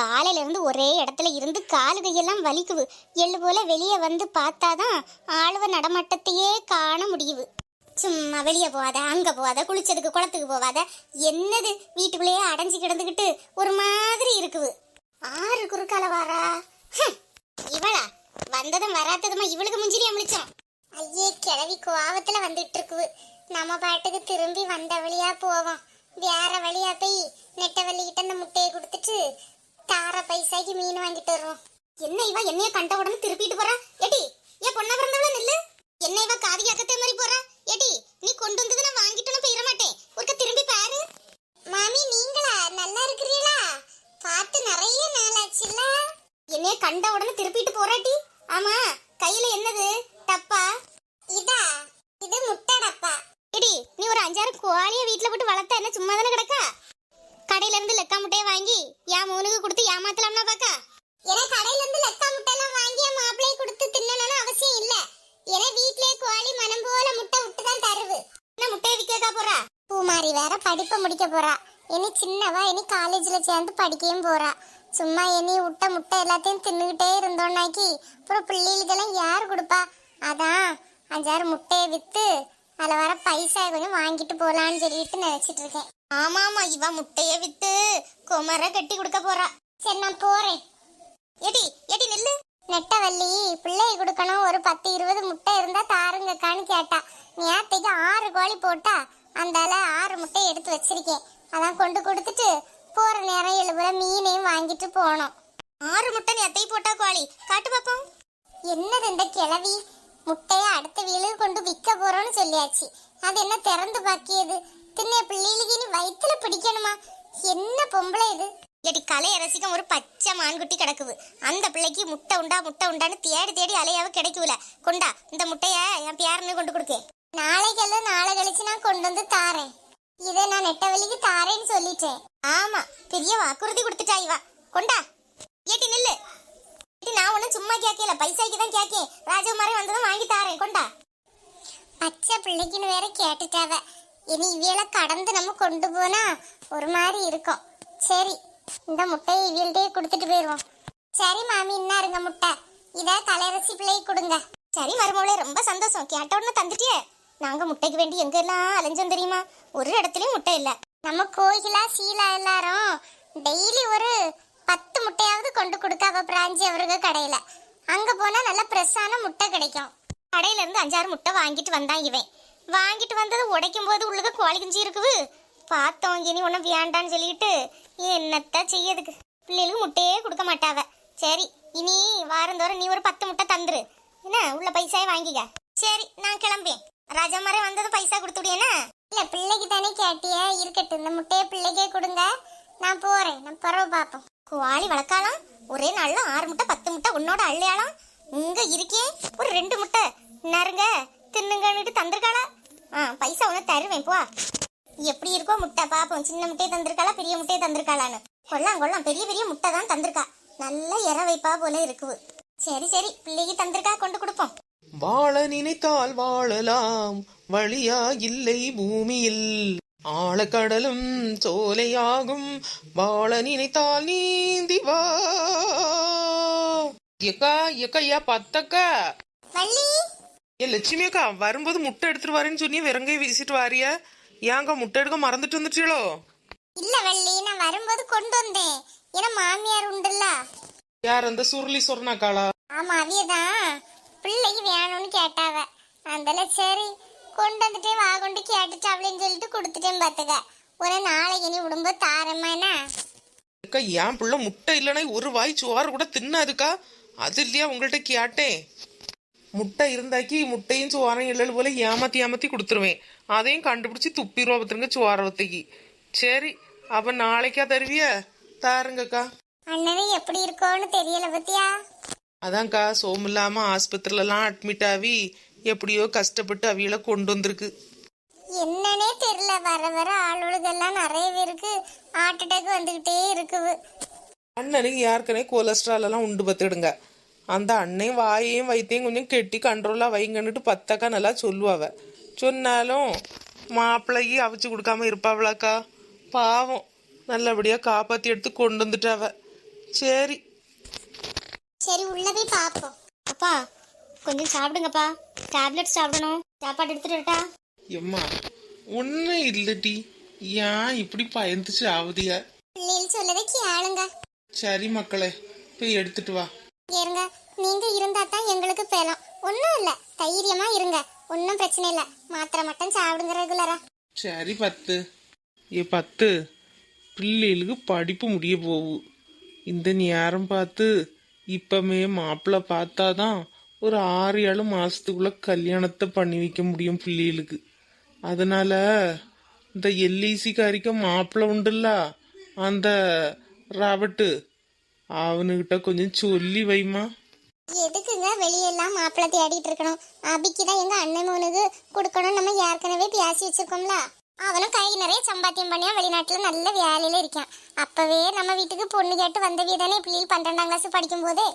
காலையில இருந்து ஒரே இடத்துல இருந்து காலு கையெல்லாம் வலிக்குது. எள்ளு போல வெளியே வந்து பார்த்தாதான் ஆளுவ நடமாட்டத்தையே காண முடியுது. சும்மா வெளியே போகாத அங்க போகாத குளிச்சதுக்கு குளத்துக்கு போகாத. என்னது? வீட்டுக்குள்ளேயே அடைஞ்சு கிடந்துக்கிட்டு ஒரு மாதிரி இருக்குது. ஆறு குறுக்கால வாரா? ஹம், இவளா? வந்ததும் வராததுமா இவளுக்கு முஞ்சிரி அமிழிச்சோம் ஐயே கிளவி கோவத்துல வந்துட்டு இருக்குது. நம்ம பாட்டுக்கு திரும்பி வந்த வழியா போவோம். வேற வழியா போய் நெட்ட வள்ளிக்கிட்ட அந்த முட்டையை கொடுத்துட்டு தார பைசாக்கு மீன் வாங்கிட்டு வருவோம் என்ன இவ என்னைய கண்ட உடனே திருப்பிட்டு போறா? ஏடி ஏ பொண்ணா பிறந்தவள நில்லு? என்ன இவ காதி கேட்கத்தே மாதிரி போறா? ஏடி நீ கொண்டு வந்தது நான் வாங்கிட்டு போயிட மாட்டேன். ஒருக்க திரும்பி பாரு. மாமி நீங்களா? நல்லா இருக்கிறீங்களா பார்த்து நிறைய நாளாச்சுல்ல என்னைய கண்ட உடனே திருப்பிட்டு போறாட்டி ஆமா கையில என்னது? டப்பா. இதா இது முட்டை டப்பா. எடி நீ ஒரு அஞ்சாறு கோழிய வீட்டுல போட்டு வளர்த்தா என்ன சும்மா தானே கிடக்கா? கடையில இருந்து லெக்கா முட்டையை வாங்கி என் மூணுக்கு கொடுத்து ஏமாத்தலாம்னா பாக்கா? ஏன்னா கடையில இருந்து லெக்கா முட்டையெல்லாம் வாங்கி என் மாப்பிளையை கொடுத்து தின்னணும்னு அவசியம் இல்ல. ஏன்னா வீட்லயே கோழி மனம் போல முட்டை விட்டு தான் தருவு என்ன முட்டையை விற்கக்கா போறா? பூமாரி வேற படிப்பை முடிக்க போறா. இனி சின்னவா இனி காலேஜ்ல சேர்ந்து படிக்கவும் போறா. சும்மா இனி விட்ட முட்டை எல்லாத்தையும் தின்னுகிட்டே இருந்தோம்னாக்கி அப்புறம் பிள்ளைகளுக்கெல்லாம் யார் கொடுப்பா? அதான் அஞ்சாறு முட்டையை வித்து அதுல வர பைசா கொஞ்சம் வாங்கிட்டு போலான்னு சொல்லிட்டு நினைச்சிட்டு இருக்கேன். ஆமா ஆமா இவ முட்டைய வித்து குமர கட்டி கொடுக்க போறா. சரி நான் போறேன். எடி எடி நில்லு. நெட்டவள்ளி பிள்ளைய கொடுக்கணும். ஒரு பத்து இருபது முட்டை இருந்தா தாருங்கக்கான்னு கேட்டா. நேத்தைக்கு ஆறு கோழி போட்டா அந்தால ஆறு முட்டை எடுத்து வச்சிருக்கேன். அதான் கொண்டு கொடுத்துட்டு போற நேரம் எழுபுற மீனையும் வாங்கிட்டு போனோம். ஆறு முட்டை நேத்தை போட்டா கோழி. காட்டு பாப்போம். என்னது இந்த கிழவி? முட்டைய அடுத்த வீலுக்கு கொண்டு விற்க போறோம்னு சொல்லியாச்சு. அது என்ன திறந்து பாக்கியது? தின்ன பிள்ளைகளுக்கு வயித்துல பிடிக்கணுமா? என்ன பொம்பளை இது? எடி கலைய ரசிக்கம் ஒரு பச்சை மான்குட்டி கிடக்குது. அந்த பிள்ளைக்கு முட்டை உண்டா முட்டை உண்டான்னு தேடி தேடி அலையாவ கிடைக்குல கொண்டா இந்த முட்டைய என் பேரனு கொண்டு கொடுக்க. நாளைக்கெல்லாம் நாளை கழிச்சு நான் கொண்டு வந்து தாரேன். இதை நான் நெட்டவழிக்கு தாரேன்னு சொல்லிட்டேன். ஆமா பெரிய வாக்குறுதி கொடுத்துட்டா இவா. கொண்டா. ஏட்டி நில்லு. நான் ஒன்றும் சும்மா கேட்கல பைசாக்கு தான் கேட்கேன் ராஜகுமாரே வந்ததும் வாங்கி தாரேன். கொண்டா. பச்சை பிள்ளைக்குன்னு வேற கேட்டுட்டாவ. இனி இவியலை கடந்து நம்ம கொண்டு போனா ஒரு மாதிரி இருக்கும். சரி இந்த முட்டையை இவியல்கிட்டயே கொடுத்துட்டு போயிடுவோம் சரி மாமி இன்னாருங்க முட்டை. இத கலையரசி பிள்ளை கொடுங்க. சரி மருமகளே ரொம்ப சந்தோஷம். கேட்ட உடனே தந்துட்டியே? நாங்க முட்டைக்கு வேண்டி எங்க எல்லாம் அலைஞ்சோம் தெரியுமா? ஒரு இடத்துலயும் முட்டை இல்ல. நம்ம கோயிலா சீலா எல்லாரும் டெய்லி ஒரு பத்து முட்டையாவது கொண்டு கொடுக்காவ பிராஞ்சி அவருக்கு கடையில. அங்க போனா நல்ல ஃப்ரெஷ்ஷான முட்டை கிடைக்கும். கடையில இருந்து அஞ்சாறு முட்டை வாங்கிட்டு வந்தான் இவன். வாங்கிட்டு வந்தது உடைக்கும் போது உள்ளுக கோழி குஞ்சு இருக்குது. பார்த்தோம் இனி ஒன்றும் வேண்டான்னு சொல்லிட்டு என்னத்த செய்யதுக்கு பிள்ளைகளுக்கு முட்டையே கொடுக்க மாட்டாவ. சரி இனி வாரந்தோறும் நீ ஒரு பத்து முட்டை தந்துரு. என்ன உள்ள பைசாயை வாங்கிக்க. சரி நான் கிளம்பேன் ராஜா மாதிரி வந்தது பைசா கொடுத்துடியேனா இல்ல பிள்ளைக்கு தானே கேட்டிய. இருக்கட்டும் இந்த முட்டையை பிள்ளைக்கே கொடுங்க. நான் போறேன். நான் பரவ பார்ப்போம். கோழி வளர்க்கலாம் ஒரே நாள்ல ஆறு முட்டை பத்து முட்டை உன்னோட அள்ளையாலாம் இங்க இருக்கே ஒரு ரெண்டு முட்டை. நறுங்க தின்னுங்கன்னுட்டு தந்திருக்காளா? ஆ பைசா ஒன்று தருவேன் போ. எப்படி இருக்கோ முட்டை பாப்போம். சின்ன முட்டையை தந்திருக்காளா பெரிய முட்டையை தந்திருக்காளான்னு. கொல்லாம் கொல்லாம் பெரிய பெரிய முட்டை தான் தந்திருக்கா. நல்ல இற வைப்பா போல இருக்குது. சரி சரி பிள்ளைக்கு தந்திருக்கா கொண்டு கொடுப்போம். வாழ நினைத்தால் வாழலாம் வழியா இல்லை பூமியில். ஆழக்கடலும் சோலையாகும் வாழ நினைத்தால் நீந்தி வா. எக்கா எக்கா ஐயா பத்தக்கா ஏ லட்சுமி அக்கா வரும்போது முட்டை எடுத்துட்டு வரேன்னு சொன்னி வெறுங்கையை வீசிட்டு வாரியா? ஏங்க முட்டை எடுக்க மறந்துட்டு வந்துட்டீங்களோ இல்ல வள்ளி நான் வரும்போது கொண்டு வந்தேன். ஏன்னா மாமியார் உண்டுல்ல. யார் அந்த சுருளி சொன்னாக்காளா ஆமா அவியதான். பிள்ளைக்கு வேணும்னு கேட்டாவ. அதனால சரி கொண்டு வந்துட்டே வா கொண்டு கேட்டுட்டாவளேன்னு சொல்லிட்டு கொடுத்துட்டேன் பாத்துக்க. ஒரு நாளைக்கு நீ விடும்போது தாரமா என்ன? அக்கா என் பிள்ளை முட்டை இல்லைன்னா ஒரு வாய் சோறு கூட தின்னாதுக்கா. அது இல்லையா உங்கள்கிட்ட கேட்டேன். முட்டை இருந்தாக்கி முட்டையும் சோறையும் இல்லைன்னு போல ஏமாத்தி ஏமாத்தி கொடுத்துருவேன். அதையும் கண்டுபிடிச்சி துப்பிடுவா பார்த்துருங்க சோரவத்தைக்கு சரி அப்ப நாளைக்கா தருவிய? தாருங்கக்கா. அண்ணனே எப்படி இருக்கோன்னு தெரியல பத்தியா? அதான்க்கா சோம் இல்லாம ஆஸ்பத்திரிலலாம் அட்மிட் ஆகி எப்படியோ கஷ்டப்பட்டு அவியலை கொண்டு வந்திருக்கு. என்னன்னே தெரியல வர வர ஆளுகளுக்கெல்லாம் நிறைய பேருக்கு ஹார்ட் அட்டாக் வந்துகிட்டே இருக்குது. அண்ணனுக்கு ஏற்கனவே கொலஸ்ட்ரால் எல்லாம் உண்டு பத்துடுங்க அந்த அண்ணன் வாயையும் வயிற்றையும் கொஞ்சம் கெட்டி கண்ட்ரோலாக வைங்கன்னுட்டு பத்தக்கா நல்லா சொல்லுவாவ. சொன்னாலும் மாப்பிள்ளைக்கு அவிச்சு கொடுக்காம இருப்பாவளாக்கா? பாவம். நல்லபடியாக காப்பாற்றி எடுத்து கொண்டு வந்துட்டாவ. சரி. சரி உள்ள போய் பாப்போம். அப்பா கொஞ்சம் சாப்பிடுங்கப்பா. டேப்லெட் சாப்பிடணும். சாப்பாடு எடுத்துட்டுட்டா எம்மா ஒன்றும் இல்லடி. ஏன் இப்படி பயந்துச்சு சொல்லதை கேளுங்க சரி மக்களே போய் எடுத்துட்டு வா. இருங்க நீங்க இருந்தா தான் எங்களுக்கு பேலம் ஒன்றும் இல்லை. தைரியமா இருங்க. ஒன்றும் பிரச்சனை இல்லை. மாத்திரை மட்டும் சாப்பிடுங்க ரெகுலரா சரி பத்து. ஏ பத்து. பிள்ளைகளுக்கு படிப்பு முடிய போகு இந்த நேரம் பார்த்து இப்பமே மாப்பிள்ளை பார்த்தாதான் ஒரு ஆறு ஏழு மாசத்துக்குள்ள கல்யாணத்தை பண்ணி வைக்க முடியும் பிள்ளைகளுக்கு. அதனால இந்த எல்ஐசி காரிக்க மாப்பிள்ளை உண்டுல்ல? அந்த ராபர்ட்டு அவனுகிட்ட கொஞ்சம் சொல்லி வைமா எதுக்குங்க வெளியெல்லாம் மாப்பிள்ளை தேடிட்டு இருக்கணும்? அபிக்கு தான் எங்க அண்ணன் மோனுக்கு கொடுக்கணும் நம்ம ஏற்கனவே பேசி வச்சிருக்கோம்ல? அவனும் கை நிறைய சம்பாத்தியம் பண்ணியா வெளிநாட்டுல நல்ல வேலையில இருக்கான். அப்பவே நம்ம வீட்டுக்கு பொண்ணு கேட்டு வந்தவிய தானே பிள்ளைகள் பன்னெண்டாம் கிளாஸ் படிக்கும் போதே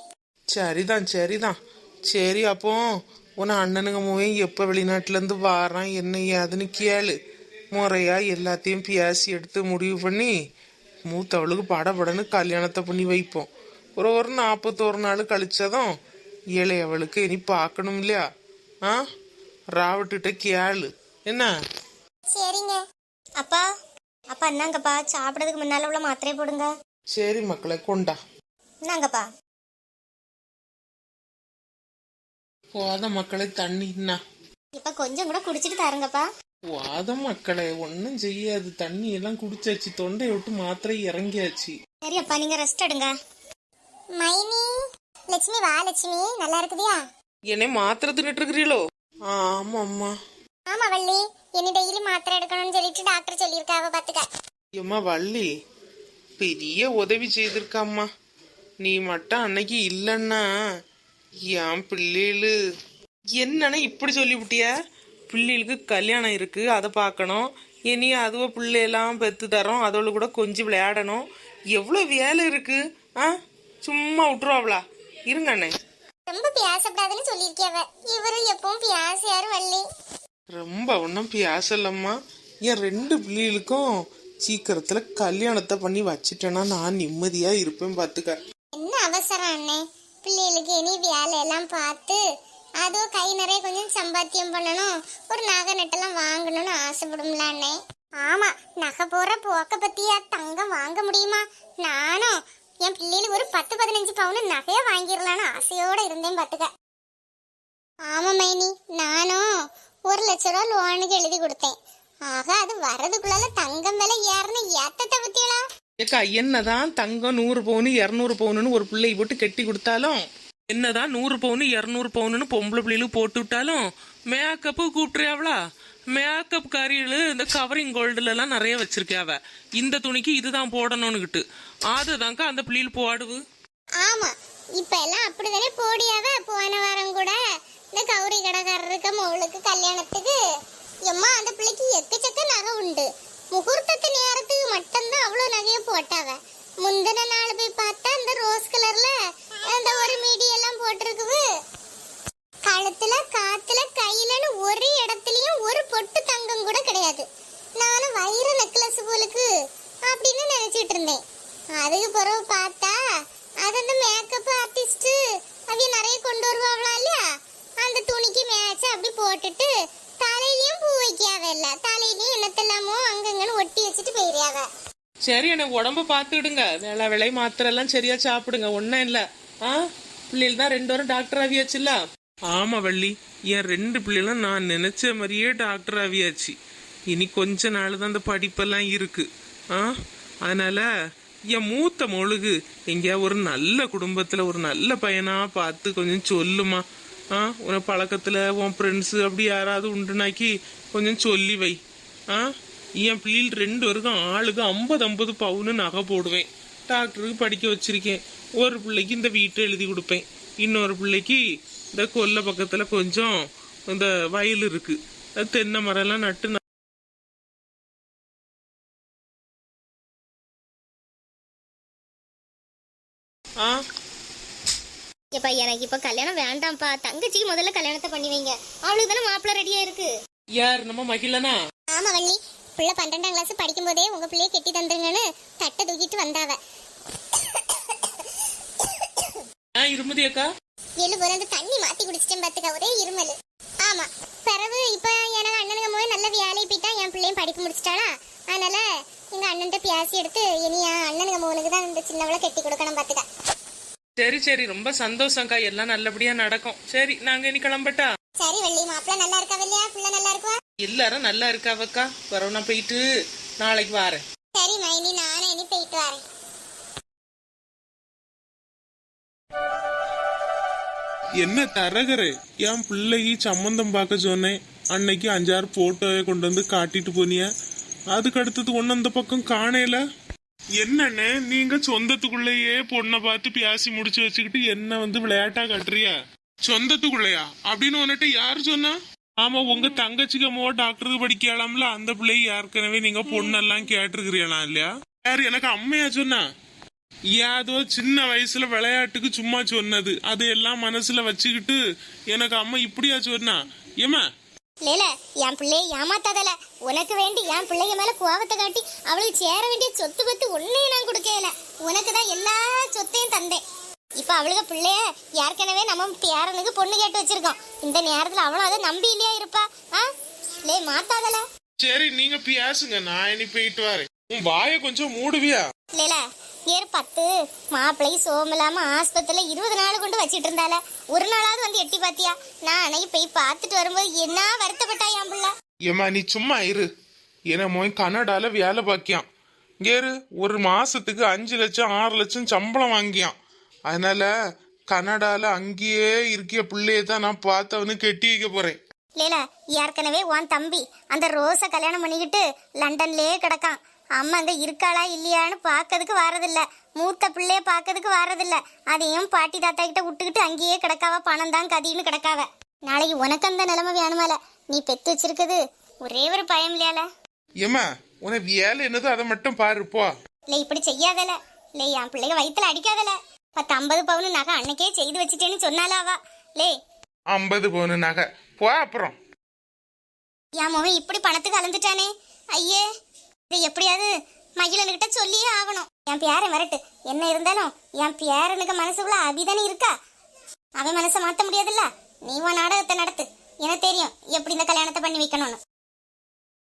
சரிதான் சரிதான். சரி அப்போ உன அண்ணனுங்க மூவையும் எப்போ வெளிநாட்டிலேருந்து வாரான் என்ன ஏதுன்னு கேளு. முறையா எல்லாத்தையும் பேசி எடுத்து முடிவு பண்ணி மூத்தவளுக்கு படபடன்னு கல்யாணத்தை பண்ணி வைப்போம். ஒரு ஒரு நாற்பத்தோரு நாள் கழிச்சதும் இளையவளுக்கு இனி பார்க்கணும் இல்லையா? ஆ? ராவட்டுட்ட கேளு. என்ன? சரிங்க. அப்பா அப்பா என்னங்கப்பா சாப்பிடறதுக்கு முன்னால உள்ள மாத்திரை போடுங்க. சரி மக்களை கொண்டா. என்னங்கப்பா போத மக்களை தண்ணின்னா இப்ப கொஞ்சம் கூட குடிச்சிட்டு தாருங்கப்பா. வாத மக்களே ஒன்றும் செய்யாது. தண்ணி எல்லாம் குடிச்சாச்சு. தொண்டையை விட்டு மாத்திரை இறங்கியாச்சு. சரி அப்பா நீங்க ரெஸ்ட் எடுங்க. மைனி லட்சுமி வா லட்சுமி. நல்லா இருக்குதியா? என்னை மாத்திரை தின்னுட்டு இருக்கிறீங்களோ ஆமா அம்மா ஆமா வள்ளி. இனி டெய்லி மாத்திரை எடுக்கணும்னு சொல்லிட்டு டாக்டர் சொல்லியிருக்காவ பாத்துக்க. ஏம்மா வள்ளி. பெரிய உதவி செய்திருக்காம்மா. நீ மட்டும் அன்னைக்கு இல்லைன்னா என் பிள்ளைகளு என்னன்னு இப்படி சொல்லிவிட்டிய? பிள்ளைகளுக்கு கல்யாணம் இருக்கு அதை பார்க்கணும். இனி அதுவோ பிள்ளையெல்லாம் பெத்து தரோம் அதோட கூட கொஞ்சம் விளையாடணும். எவ்வளோ வேலை இருக்கு ஆ? சும்மா விட்டுருவாங்களா இருங்க அண்ணே. ரொம்ப பேசக்கூடாதுன்னு சொல்லியிருக்கியாவ இவரு எப்பவும் பேசியாரு வள்ளி. ரொம்ப ஒன்றும் பேசலம்மா என் ரெண்டு பிள்ளைகளுக்கும் சீக்கிரத்தில் கல்யாணத்தை பண்ணி வச்சிட்டேன்னா நான் நிம்மதியாக இருப்பேன் பார்த்துக்க என்ன அவசரம் அண்ணே? பிள்ளைகளுக்கு இனி வேலையெல்லாம் பார்த்து அதுவும் கை நிறைய கொஞ்சம் சம்பாத்தியம் பண்ணணும். ஒரு நகை நட்டெல்லாம் வாங்கணும்னு ஆசைப்படும்ல அண்ணே. ஆமா நகை போற போக்க பத்தியா தங்கம் வாங்க முடியுமா? நானும் என் பிள்ளைகளுக்கு ஒரு பத்து பதினஞ்சு பவுன் நகையை வாங்கிடலான்னு ஆசையோட இருந்தேன் பாத்துக்க. ஆமா மைனி நானும் ஒரு லட்ச ரூபா லோனுக்கு எழுதி கொடுத்தேன். ஆக அது வர்றதுக்குள்ளால தங்கம் விலை ஏறன ஏத்தத்தை பத்தியலா? ஏக்கா என்னதான் தங்கம் நூறு பவுனு இரநூறு பவுனுன்னு ஒரு பிள்ளை போட்டு கட்டி கொடுத்தாலும் என்னதான் நூறு பவுனு இரநூறு பவுனுன்னு பொம்பளை பிள்ளைகளுக்கு போட்டு விட்டாலும் மேக்கப்பு கூப்பிட்டுறியாவளா? மேக்கப் கரியல் இந்த கவரிங் கோல்டுலலாம் நிறைய வச்சிருக்காவ இந்த துணிக்கு இதுதான் போடணும்னுக்கிட்டு அதுதான்க்கா அந்த பிள்ளைகள் போடுவு? ஆமா. இப்ப எல்லாம் அப்படிதானே போடியாவ? போன வாரம் கூட இந்த கௌரி கடைக்காரருக்கு மவளுக்கு கல்யாணத்துக்கு எம்மா அந்த பிள்ளைக்கு எக்கச்சக்க நகை உண்டு. முகூர்த்தத்து நேரத்துக்கு மட்டும்தான் அவ்வளவு நகையை போட்டாவ முந்தின நாள் போய் பார்த்தா அந்த ரோஸ் கலர்ல அந்த ஒரு மீடி எல்லாம் போட்டிருக்குது கழுத்துல காத்துல கையிலன்னு ஒரு இடத்துலயும் ஒரு பொட்டு தங்கம் கூட கிடையாது நானும் வைர நெக்லஸ் போலுக்கு அப்படின்னு நினைச்சிட்டு இருந்தேன். அதுக்கு பிறகு பார்த்தா அது அந்த மேக்கப் ஆர்டிஸ்ட் அவிய நிறைய கொண்டு வருவாங்களா இல்லையா? அந்த துணிக்கு மேட்ச் அப்படி போட்டுட்டு தலையிலயும் பூ வைக்காவ இல்ல. தலையிலயும் என்னத்தெல்லாமோ அங்கங்கன்னு ஒட்டி வச்சுட்டு போயிடுறாவ சரி எனக்கு உடம்ப பாத்துடுங்க வேலை விலை மாத்திரை எல்லாம் சரியா சாப்பிடுங்க. ஒன்றும் இல்லை. ஆ? பிள்ளைகள் தான் ரெண்டு வாரம் டாக்டர் ஆவியாச்சுல்ல? ஆமா வள்ளி. என் ரெண்டு பிள்ளைகளும் நான் நினைச்ச மாதிரியே டாக்டர் ஆவியாச்சு. இனி கொஞ்ச நாள் தான் அந்த படிப்பெல்லாம் இருக்கு. ஆ? அதனால என் மூத்த மொழுகு எங்கேயா ஒரு நல்ல குடும்பத்துல ஒரு நல்ல பையனா பார்த்து கொஞ்சம் சொல்லுமா. ஆ உன பழக்கத்துல உன் ஃப்ரெண்ட்ஸு அப்படி யாராவது உண்டுனாக்கி கொஞ்சம் சொல்லி வை. ஆ என் பிள்ளைகள் ரெண்டு பேருக்கும் ஆளுக்கு ஐம்பது ஐம்பது பவுனு நகை போடுவேன். டாக்டருக்கு படிக்க வச்சிருக்கேன். ஒரு பிள்ளைக்கு இந்த வீட்டை எழுதி கொடுப்பேன். இன்னொரு பிள்ளைக்கு இந்த கொல்லை பக்கத்தில் கொஞ்சம் இந்த வயல் இருக்குது தென்னை மரம்லாம் நட்டு இப்ப எனக்கு இப்ப கல்யாணம் வேண்டாம்ப்பா. தங்கச்சிக்கு முதல்ல கல்யாணத்தை பண்ணி வைங்க. அவளுக்கு தானே மாப்பிள்ள ரெடியா இருக்கு. யார்? நம்ம மகிழனா? ஆமா வள்ளி. பிள்ளை பன்னெண்டாம் கிளாஸ் படிக்கும் போதே உங்க பிள்ளைய கெட்டி தந்துருங்கன்னு தட்டை தூக்கிட்டு வந்தாவ. இருமுதி அக்கா. போல அந்த தண்ணி மாத்தி குடிச்சிட்டேன் பாத்துக்க. ஒரே இருமல். ஆமா. பிறகு இப்ப எனக்கு அண்ணனுங்க போது நல்ல வேலையை போயிட்டா என் பிள்ளையும் படிப்பு முடிச்சிட்டாளா? அதனால எங்க அண்ணன்ட்ட பேசி எடுத்து இனி என் அண்ணனுங்க மோனுக்கு தான் இந்த சின்னவளை கட்டி கொடுக்கணும் பாத்துக்க. சரி சரி. ரொம்ப சந்தோஷம்க்கா. எல்லாம் நல்லபடியா நடக்கும். சரி நாங்க இனி கிளம்பட்டா? சரி வள்ளி. மாப்பிள்ள நல்லா இருக்கா இல்லையா பிள்ளை நல்லா இருக்கா? எல்லாரும் நல்லா இருக்காவக்கா. நான் போயிட்டு நாளைக்கு வாரேன். சரி மைனி நானே இனி போயிட்டு வரேன். என்ன தரகரு? என் பிள்ளைக்கு சம்மந்தம் பார்க்க சொன்னேன். அன்னைக்கு அஞ்சாறு போட்டோவை கொண்டு வந்து காட்டிட்டு போனிய. அதுக்கு அடுத்தது ஒண்ணு அந்த பக்கம் காணையில என்னண்ணே நீங்க சொந்தத்துக்குள்ளேயே பொண்ணை பார்த்து பேசி முடிச்சு வச்சுக்கிட்டு என்ன வந்து விளையாட்டா காட்டுறிய? சொந்தத்துக்குள்ளயா? அப்படின்னு உன்னிட்ட யார் சொன்னா? ஆமா உங்க தங்கச்சிக்கு அம்மாவோ டாக்டருக்கு படிக்கலாம்ல அந்த பிள்ளைக்கு ஏற்கனவே நீங்க பொண்ணெல்லாம் கேட்டிருக்கிறீங்களா இல்லையா? யாரு எனக்கு அம்மையா சொன்னா? ஏதோ சின்ன வயசுல விளையாட்டுக்கு சும்மா சொன்னது. அது எல்லாம் மனசுல வச்சுக்கிட்டு எனக்கு அம்மா இப்படியா சொன்னா? ஏமா லேல என் பிள்ளைய ஏமாத்தாதல. உனக்கு வேண்டி என் பிள்ளைய மேல கோவத்தை காட்டி அவளுக்கு சேர வேண்டிய சொத்து பத்து ஒன்னையும் நான் கொடுக்கல. உனக்கு தான் எல்லா சொத்தையும் தந்தேன். இப்ப அவளுக்கு பிள்ளைய ஏற்கனவே நம்ம பேரனுக்கு பொண்ணு கேட்டு வச்சிருக்கோம். இந்த நேரத்துல அவளும் அதை நம்பி இல்லையா இருப்பா? ஆ? லே மாத்தாதல. சரி நீங்க பேசுங்க. நான் இனி போயிட்டு வரேன். உன் வாயை கொஞ்சம் மூடுவியா? லேல ஏறு பத்து மாப்பிள்ளை சோமில்லாம ஆஸ்பத்திரியில இருபது நாள் கொண்டு வச்சிட்டு இருந்தால ஒரு நாளாவது வந்து எட்டி பாத்தியா? நான் அன்னைக்கு போய் பார்த்துட்டு வரும்போது என்ன வருத்தப்பட்டா என் பிள்ளை? ஏமா நீ சும்மா இரு. ஏன்னா மோய் கனடால வேலை பாக்கியான். கேரு ஒரு மாசத்துக்கு அஞ்சு லட்சம் ஆறு லட்சம் சம்பளம் வாங்கியான். அதனால கனடால அங்கேயே இருக்கிய பிள்ளைய தான் நான் பார்த்தவனு கெட்டி வைக்க போறேன். லேலா ஏற்கனவே உன் தம்பி அந்த ரோஸை கல்யாணம் பண்ணிக்கிட்டு லண்டன்லயே கிடக்கான். அம்மா அங்க இருக்காளா இல்லையான்னு பார்க்கறதுக்கு வாரதில்ல. மூத்த பிள்ளைய பார்க்கறதுக்கு வாரதில்ல. அதையும் பாட்டி தாத்தா கிட்ட விட்டுக்கிட்டு அங்கேயே கிடக்காவ பணம் தான் கதின்னு கிடக்காவ. நாளைக்கு உனக்கு அந்த நிலைமை வேணுமால? நீ பெத்து வச்சிருக்குது. ஒரே ஒரு பயம் இல்லையால? ஏமா உன வேலை என்னதோ அதை மட்டும் பாரு போ. இல்லை இப்படி செய்யாதல. இல்லை என் பிள்ளைக வயித்துல அடிக்காதல. பத்து ஐம்பது பவுன் நகை அன்னைக்கே செய்து வச்சிட்டேன்னு சொன்னாலாவா லே ஐம்பது பவுனு நகை. போ அப்புறம். என் மகன் இப்படி பணத்துக்கு அலந்துட்டானே. ஐயே இது எப்படியாவது மகிழனுக்கிட்ட சொல்லியே ஆகணும். என் பேரன் வரட்டு. என்ன இருந்தாலும் என் பேரனுக்கு மனசுக்குள்ள அபிதானே இருக்கா? அவன் மனசை மாற்ற முடியாதுல்ல? நீ உன் நாடகத்தை நடத்து. எனக்கு தெரியும் எப்படி இந்த கல்யாணத்தை பண்ணி வைக்கணும்னு.